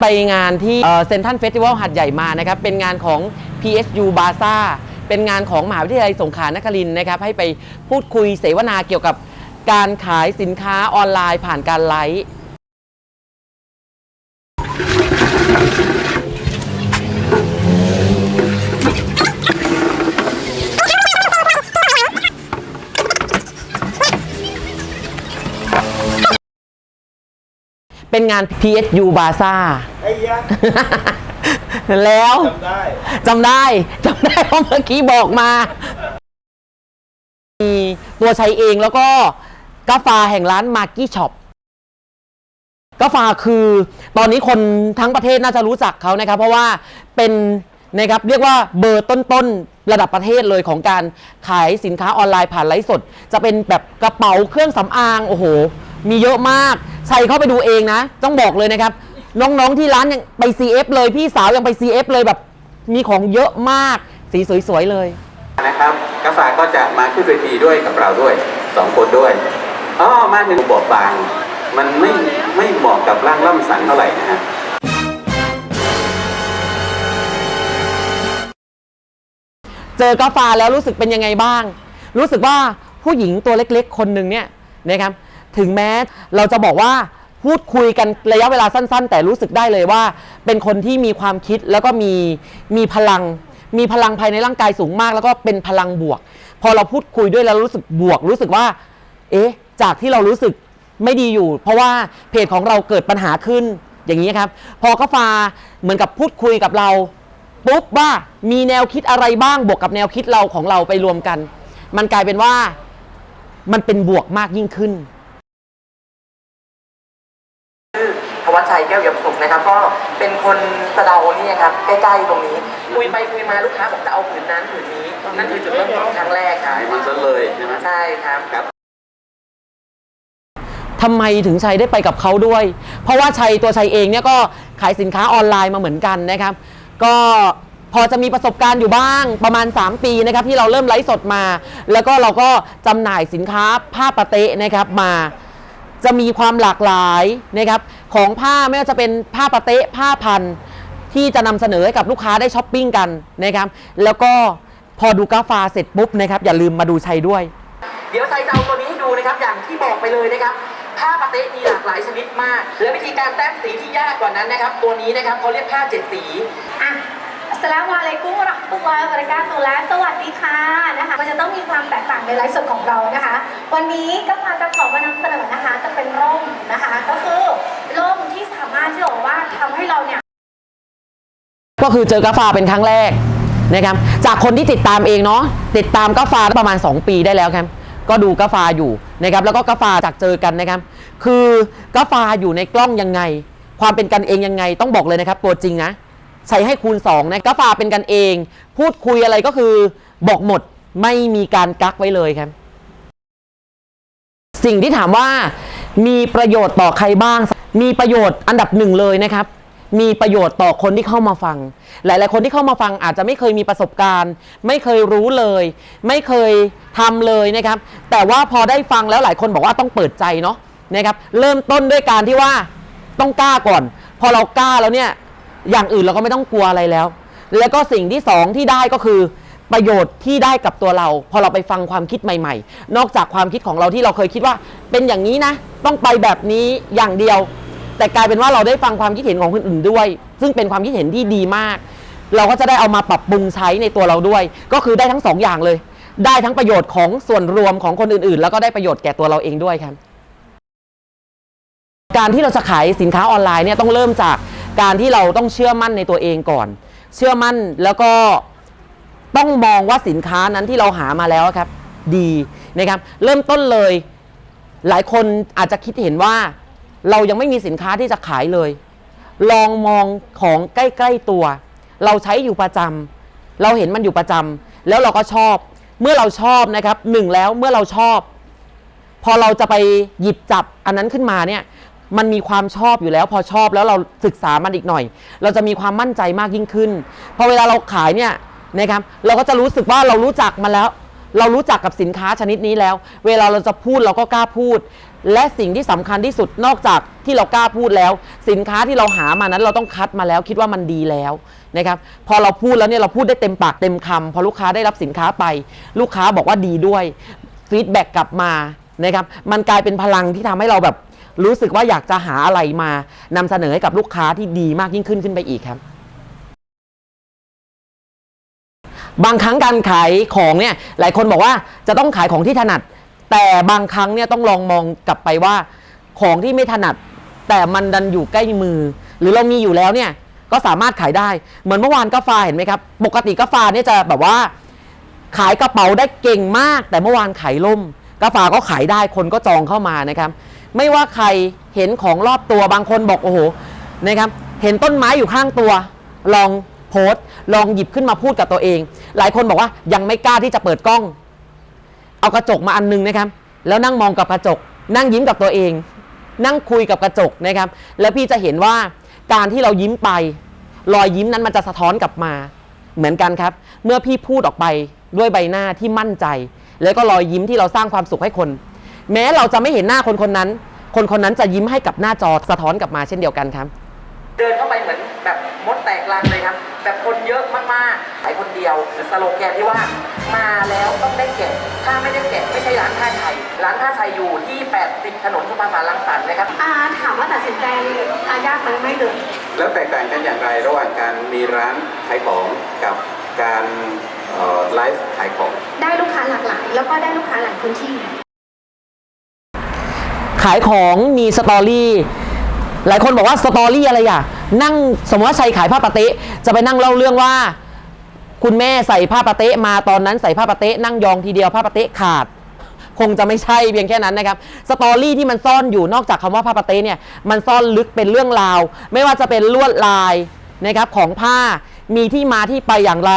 ไปงานที่เซนทันเฟสติวัลหัดใหญ่มานะครับเป็นงานของ PSU b a z a เป็นงานของมหาวิทยาลัยสงขลานครินนะครับให้ไปพูดคุยเสวนาเกี่ยวกับการขายสินค้าออนไลน์ผ่านการไลฟ์ เป็นงาน PSU b a z a ไอ้ยะแล้วจำได้จำได้จำได้เพราะเมื่อกี้บอกมา มีตัวใช้เองแล้วก็กาแฟแห่งร้านมาร์กี้ช็อปกาแฟคือตอนนี้คนทั้งประเทศน่าจะรู้จักเขานะครับ เพราะว่าเป็นนะครับเรียกว่าเบอร์ต้นๆ ระดับประเทศเลยของการขายสินค้าออนไลน์ผ่านไลฟ์สด จะเป็นแบบกระเป๋าเครื่องสำอาง โอ้โห มีเยอะมากใชัยเข้าไปดูเองนะ ต้องบอกเลยนะครับ น้องๆที่ร้านยังไป CF เลยพี่สาวยังไป CF เลยแบบมีของเยอะมาก สีสวยๆเลย นะครับกาแฟก็จะมาขึ้นเวทีด้วยกับเราด้วยสองคนด้วยอ๋อมาถึงบอบบาง มันไม่ไม่เหมาะกับร่างล่ำสันเท่าไหร่นะฮะเจอกาแฟแล้วรู้สึกเป็นยังไงบ้าง รู้สึกว่าผู้หญิงตัวเล็กๆ คนหนึ่งเนี่ยนะครับ ถึงแม้เราจะบอกว่าพูดคุยกันระยะเวลาสั้น ๆ แต่รู้สึกได้เลยว่า เป็นคนที่มีความคิดแล้วก็มีมีพลัง มีพลังภายในร่างกายสูงมาก แล้วก็เป็นพลังบวก พอเราพูดคุยด้วยแล้วรู้สึกบวก รู้สึกว่า เอ๊ะ จากที่เรารู้สึกไม่ดีอยู่ เพราะว่าเพจของเราเกิดปัญหาขึ้นอย่างนี้ครับ พอกาแฟเหมือนกับพูดคุยกับเราปุ๊บว่ามีแนวคิดอะไรบ้างบวกกับแนวคิดเราของเราไปรวมกัน มันกลายเป็นว่ามันเป็นบวกมากยิ่งขึ้น ชชัยแก้วเยี่ยมสุขนะครับ ก็เป็นคนสะเดานี่ครับใกล้ๆตรงนี้คุยไปคุยมาลูกค้าบอกจะเอาผืนนั้นผืนนี้นั่นคือจุดเริ่มต้นครั้งแรกครับขายมันซะเลยใช่ไหมใช่ครับครับ ทำไมถึงชัยได้ไปกับเขาด้วย เพราะว่าชัยตัวชัยเองเนี่ยก็ขายสินค้าออนไลน์มาเหมือนกันนะครับ ก็พอจะมีประสบการณ์อยู่บ้างประมาณ 3 ปีนะครับที่เราเริ่มไลฟ์สดมา แล้วก็เราก็จำหน่ายสินค้าผ้าปะเตะนะครับมา จะมีความหลากหลายนะครับของผ้าไม่ว่าจะเป็นผ้าปะเตะผ้าพันที่จะนำเสนอให้กับลูกค้าได้ช้อปปิ้งกันนะครับแล้วก็พอดูกราฟาเสร็จปุ๊บนะครับอย่าลืมมาดูชัยด้วย เดี๋ยวใส่จะเอาตัวนี้ให้ดูนะครับอย่างที่บอกไปเลยนะครับผ้าปาเต๊ะมีหลากหลายชนิดมาก และวิธีการแต้มสีที่ยากกว่านั้นนะครับ ตัวนี้นะครับเขาเรียกผ้าเจ็ดสี สสลามุอะลัยกุมวะเราะห์มะตุลลอฮิวบะเราะกาตุฮ์และสวัสดีค่ะนะคะมันจะต้องมีความแตกต่างในไลฟ์สดของเรานะคะ วันนี้ก็พาจะขอมานำเสนอนะคะ จะเป็นร่มนะคะ ก็คือร่มที่สามารถที่จะบอกว่าทำให้เราเนี่ย ก็คือเจอกาฟาเป็นครั้งแรกนะครับ จากคนที่ติดตามเองเนาะติดตามกาฟาประมาณ 2 ปีได้แล้วครับก็ดูกาฟาอยู่นะครับ แล้วก็กาฟาจากเจอกันนะครับ คือกาฟาอยู่ในกล้องยังไง ความเป็นกันเองยังไงต้องบอกเลยนะครับ ตัวจริงนะ ใช้ให้คูณ2นะกาฟาเป็นกันเอง พูดคุยอะไรก็คือบอกหมดไม่มีการกักไว้เลยครับ สิ่งที่ถามว่ามีประโยชน์ต่อใครบ้าง มีประโยชน์อันดับหนึ่งเลยนะครับ มีประโยชน์ต่อคนที่เข้ามาฟัง หลาย ๆ คนที่เข้ามาฟังอาจจะไม่เคยมีประสบการณ์ ไม่เคยรู้เลย ไม่เคยทำเลยนะครับ แต่ว่าพอได้ฟังแล้วหลายคนบอกว่าต้องเปิดใจเนาะนะครับ เริ่มต้นด้วยการที่ว่าต้องกล้าก่อน พอเรากล้าแล้วเนี่ย อย่างอื่นเราก็ไม่ต้องกลัวอะไรแล้ว แล้วก็สิ่งที่สองที่ได้ก็คือประโยชน์ที่ได้กับตัวเรา พอเราไปฟังความคิดใหม่ ๆ นอกจากความคิดของเราที่เราเคยคิดว่า เป็นอย่างนี้นะ ต้องไปแบบนี้อย่างเดียว แต่กลายเป็นว่าเราได้ฟังความคิดเห็นของคนอื่นด้วย ซึ่งเป็นความคิดเห็นที่ดีมาก เราก็จะได้เอามาปรับปรุงใช้ในตัวเราด้วย ก็คือได้ทั้งสองอย่างเลย ได้ทั้งประโยชน์ของส่วนรวมของคนอื่นๆ แล้วก็ได้ประโยชน์แก่ตัวเราเองด้วยครับการที่เราจะขายสินค้าออนไลน์เนี่ยต้องเริ่มจาก การที่เราต้องเชื่อมั่นในตัวเองก่อน เชื่อมั่นแล้วก็ต้องมองว่าสินค้านั้นที่เราหามาแล้วครับ ดีนะครับ เริ่มต้นเลย หลายคนอาจจะคิดเห็นว่า เรายังไม่มีสินค้าที่จะขายเลย ลองมองของใกล้ ๆตัว เราใช้อยู่ประจำเราเห็นมันอยู่ประจำแล้วเราก็ชอบ เมื่อเราชอบนะครับหนึ่งแล้วเมื่อเราชอบ พอเราจะไปหยิบจับอันนั้นขึ้นมาเนี่ย มันมีความชอบอยู่แล้ว พอชอบแล้วเราศึกษามันอีกหน่อย เราจะมีความมั่นใจมากยิ่งขึ้น พอเวลาเราขายเนี่ยนะครับเราก็จะรู้สึกว่าเรารู้จักมันแล้ว เรารู้จักกับสินค้าชนิดนี้แล้ว เวลาเราจะพูดเราก็กล้าพูด และสิ่งที่สำคัญที่สุดนอกจากที่เรากล้าพูดแล้ว สินค้าที่เราหามานั้นเราต้องคัดมาแล้วคิดว่ามันดีแล้วนะครับพอเราพูดแล้วเนี่ยเราพูดได้เต็มปากเต็มคำพอลูกค้าได้รับสินค้าไป ลูกค้าบอกว่าดีด้วยฟีดแบ็กกลับมานะครับมันกลายเป็นพลังที่ทำให้เราแบบ รู้สึกว่าอยากจะหาอะไรมานำเสนอให้กับลูกค้าที่ดีมากยิ่งขึ้นขึ้นไปอีกครับ บางครั้งการขายของเนี่ยหลายคนบอกว่าจะต้องขายของที่ถนัด แต่บางครั้งเนี่ยต้องลองมองกลับไปว่าของที่ไม่ถนัด แต่มันดันอยู่ใกล้มือ หรือเรามีอยู่แล้วเนี่ยก็สามารถขายได้ เหมือนเมื่อวานกาแฟเห็นไหมครับ ปกติกาแฟเนี่ยจะแบบว่า ขายกระเป๋าได้เก่งมาก แต่เมื่อวานขายล่มกาแฟก็ขายได้คนก็จองเข้ามานะครับ ไม่ว่าใครเห็นของรอบตัวบางคนบอกโอ้โหนะครับเห็นต้นไม้อยู่ข้างตัว ลองโพสต์ ลองหยิบขึ้นมาพูดกับตัวเอง หลายคนบอกว่ายังไม่กล้าที่จะเปิดกล้อง เอากระจกมาอันหนึงนะครับ แล้วนั่งมองกับกระจก นั่งยิ้มกับตัวเอง นั่งคุยกับกระจกนะครับ แล้วพี่จะเห็นว่าการที่เรายิ้มไป รอยยิ้มนั้นมันจะสะท้อนกลับมา เหมือนกันครับ เมื่อพี่พูดออกไปด้วยใบหน้าที่มั่นใจ แล้วก็รอยยิ้มที่เราสร้างความสุขให้คน แม้เราจะไม่เห็นหน้าคนคนนั้น คนคนนั้นจะยิ้มให้กับหน้าจอสะท้อนกลับมาเช่นเดียวกันครับเดินเข้าไปเหมือนแบบมดแตกรังเลยครับ แบบคนเยอะมากๆขายคนเดียวสโลแกนที่ว่า มาแล้วต้องได้แกะถ้าไม่ได้แกะไม่ใช่ร้านท่าชัยร้านท่าชัยอยู่ที่ 80 ถนนสุภาษาลังสรรค์นะครับอาถามว่าตัดสินใจอายากไหมไม่เลยแล้วแตกต่างกันอย่างไรระหว่างการมีร้านขายของกับการเอ่อไลฟ์ขายของ ได้ลูกค้าหลากหลาย แล้วก็ได้ลูกค้าหลายพื้นที่ ขายของมีสตอรี่หลายคนบอกว่าสตอรี่อะไรอะนั่งสมมติว่าชัยขายผ้าปะเต๊ะจะไปนั่งเล่าเรื่องว่า คุณแม่ใส่ผ้าปะเต๊ะมาตอนนั้นใส่ผ้าปะเต๊ะนั่งยองทีเดียวผ้าปะเต๊ะขาด คงจะไม่ใช่เพียงแค่นั้นนะครับสตอรี่ที่มันซ่อนอยู่นอกจากคำว่าผ้าปะเต๊ะเนี่ยมันซ่อนลึกเป็นเรื่องราว ไม่ว่าจะเป็นลวดลายนะครับของผ้ามีที่มาที่ไปอย่างไร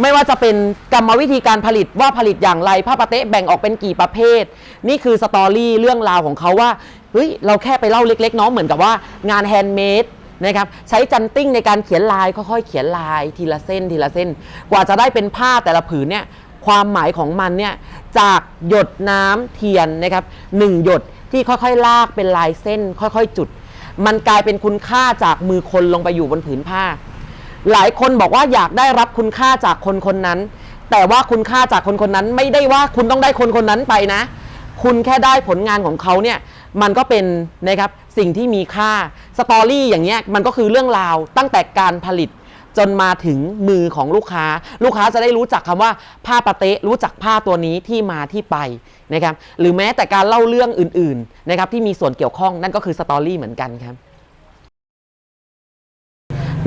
ไม่ว่าจะเป็นกรรมวิธีการผลิตว่าผลิตอย่างไรผ้าปะเต๊ะแบ่งออกเป็นกี่ประเภท นี่คือสตอรี่เรื่องราวของเขาว่าเฮ้ยเราแค่ไปเล่าเล็กๆเนาะเหมือนกับว่างานแฮนด์เมดนะครับใช้จันติ้งในการเขียนลายค่อยๆเขียนลายทีละเส้นทีละเส้น กว่าจะได้เป็นผ้าแต่ละผืนเนี่ยความหมายของมันเนี่ยจากหยดน้ำเทียนนะครับหนึ่งหยดที่ค่อยๆ ลากเป็นลายเส้น ค่อยๆ จุด มันกลายเป็นคุณค่าจากมือคนลงไปอยู่บนผืนผ้า หลายคนบอกว่าอยากได้รับคุณค่าจากคนคนนั้น แต่ว่าคุณค่าจากคนคนนั้นไม่ได้ว่าคุณต้องได้คนคนนั้นไปนะ คุณแค่ได้ผลงานของเขาเนี่ยมันก็เป็นนะครับสิ่งที่มีค่าสตอรี่อย่างเงี้ยมันก็คือเรื่องราวตั้งแต่การผลิตจนมาถึงมือของลูกค้า ลูกค้าจะได้รู้จักคำว่าผ้าปะเตะรู้จักผ้าตัวนี้ที่มาที่ไปนะครับหรือแม้แต่การเล่าเรื่องอื่นๆนะครับที่มีส่วนเกี่ยวข้องนั่นก็คือสตอรี่เหมือนกันครับ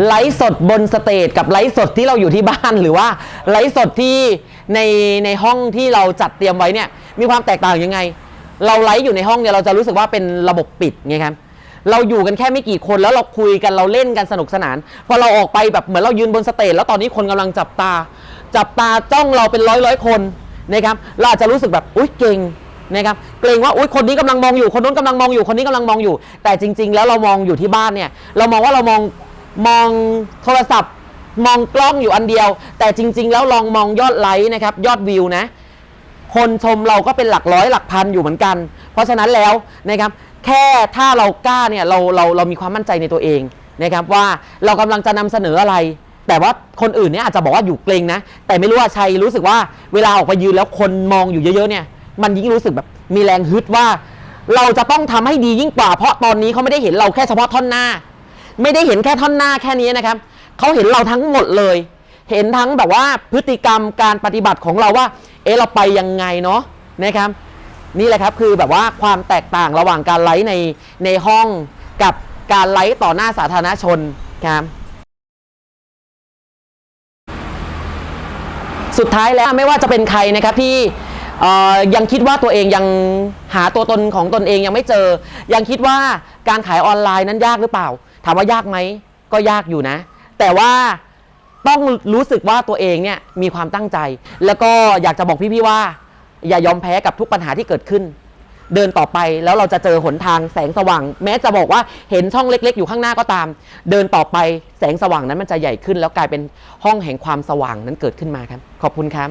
ไลฟ์สดบนสเตจกับไลฟ์สดที่เราอยู่ที่บ้านหรือว่าไลฟ์สดที่ในในห้องที่เราจัดเตรียมไว้เนี่ยมีความแตกต่างยังไง เราไลฟ์อยู่ในห้องเนี่ยเราจะรู้สึกว่าเป็นระบบปิดไงครับเราอยู่กันแค่ไม่กี่คนแล้วเราคุยกันเราเล่นกันสนุกสนานพอเราออกไปแบบเหมือนเรายืนบนสเตจแล้วตอนนี้คนกำลังจับตา จับตาจ้องเราเป็นร้อยร้อยคนนะครับเราอาจจะรู้สึกแบบอุ้ยเก่งนะครับเกรงว่าอุ้ยคนนี้กำลังมองอยู่คนนู้นกำลังมองอยู่คนนี้กำลังมองอยู่ แต่จริง ๆ แล้วเรามองอยู่ที่บ้านเนี่ยเรามองว่าเรามอง มองโทรศัพท์ มองกล้องอยู่อันเดียว แต่จริง ๆ แล้วลองมองยอดไลค์นะครับ ยอดวิวนะ คนชมเราก็เป็นหลักร้อยหลักพันอยู่เหมือนกัน เพราะฉะนั้นแล้วนะครับ แค่ถ้าเรากล้าเนี่ยเราเราเรามีความมั่นใจในตัวเองนะครับ ว่าเรากำลังจะนำเสนออะไร แต่ว่าคนอื่นเนี่ยอาจจะบอกว่าอยู่เกรงนะ แต่ไม่รู้ว่าชัยรู้สึกว่าเวลาออกไปยืนแล้วคนมองอยู่เยอะๆเนี่ย มันยิ่งรู้สึกแบบมีแรงฮึดว่าเราจะต้องทำให้ดียิ่งกว่า เพราะตอนนี้เขาไม่ได้เห็นเราแค่เฉพาะท่อนหน้า ไม่ได้เห็นแค่ท่อนหน้าแค่นี้นะครับเขาเห็นเราทั้งหมดเลย เห็นทั้งแบบว่าพฤติกรรมการปฏิบัติของเราว่า เอ๊ะเราไปยังไงเนาะนะครับนี่แหละครับคือแบบว่าความแตกต่างระหว่างการไลฟ์ในในห้องกับการไลฟ์ต่อหน้าสาธารณชนครับสุดท้ายแล้วไม่ว่าจะเป็นใครนะครับที่ยังคิดว่าตัวเองยังหาตัวตนของตนเองยังไม่เจอ ยังคิดว่าการขายออนไลน์นั้นยากหรือเปล่า ถามว่ายากไหมก็ยากอยู่นะ แต่ว่าต้องรู้สึกว่าตัวเองเนี่ยมีความตั้งใจ แล้วก็อยากจะบอกพี่ๆว่า อย่ายอมแพ้กับทุกปัญหาที่เกิดขึ้น เดินต่อไปแล้วเราจะเจอหนทางแสงสว่าง แม้จะบอกว่าเห็นช่องเล็ก ๆ อยู่ข้างหน้าก็ตาม เดินต่อไปแสงสว่างนั้นมันจะใหญ่ขึ้น แล้วกลายเป็นห้องแห่งความสว่างนั้นเกิดขึ้นมาครับ ขอบคุณครับ